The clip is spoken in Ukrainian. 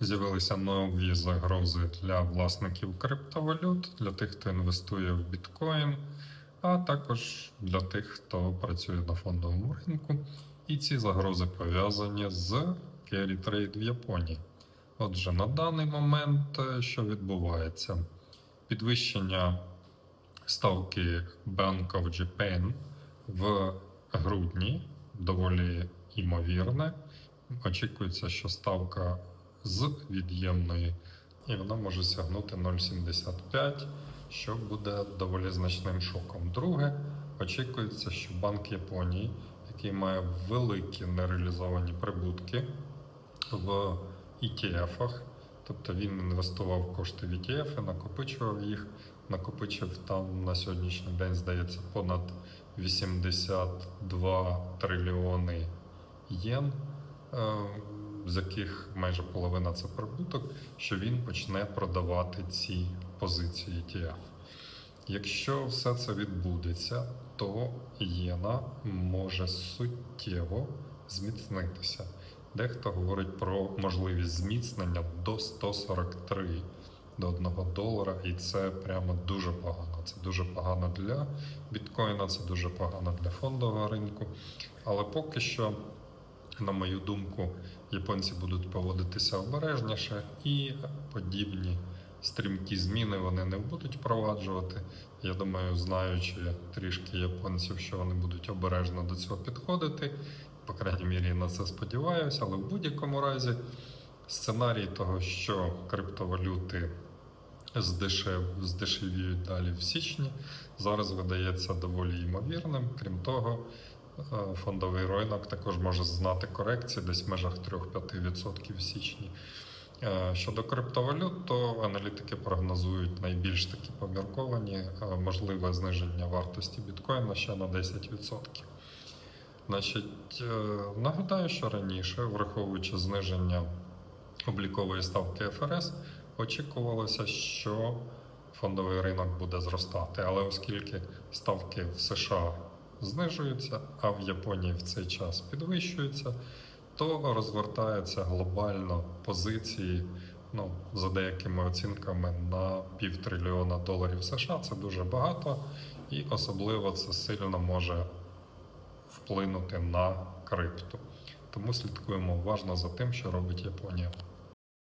З'явилися нові загрози для власників криптовалют, для тих, хто інвестує в біткоін, а також для тих, хто працює на фондовому ринку. І ці загрози пов'язані з carry trade в Японії. Отже, на даний момент е, що відбувається? Підвищення ставки Bank of Japan в грудні доволі імовірне. Очікується, що ставка з від'ємної, і вона може сягнути 0,75, що буде доволі значним шоком. Друге, очікується, що Банк Японії, який має великі нереалізовані прибутки в ETF-ах, тобто він інвестував кошти в ETF, накопичував їх, накопичив там на сьогоднішній день, здається, понад 82 трильйони єн, е, з яких майже половина це прибуток, що він почне продавати ці позиції ETF. Якщо все це відбудеться, то єна може суттєво зміцнитися. Дехто говорить про можливість зміцнення до 143 до 1 долара, і це прямо дуже погано. Це дуже погано для біткоїна, це дуже погано для фондового ринку. Але поки що, на мою думку, японці будуть поводитися обережніше і подібні стрімкі зміни вони не будуть впроваджувати. Я думаю, знаючи трішки японців, що вони будуть обережно до цього підходити. По крайній мірі, на це сподіваюся, але в будь-якому разі сценарій того, що криптовалюти здешев, здешевіють далі в січні, зараз видається доволі ймовірним. Крім того, фондовий ринок також може знати корекції десь в межах 3-5% в січні. Е, Щодо криптовалют, то аналітики прогнозують найбільш такі помірковані е, можливе зниження вартості біткоїна ще на 10%. Значить, е, нагадаю, що раніше, враховуючи зниження облікової ставки ФРС, очікувалося, що фондовий ринок буде зростати. Але оскільки ставки в США знижуються, а в Японії в цей час підвищуються, то розвертаються глобально позиції. Ну, за деякими оцінками на півтрильйона доларів США це дуже багато, і особливо це сильно може вплинути на крипту. Тому слідкуємо уважно за тим, що робить Японія.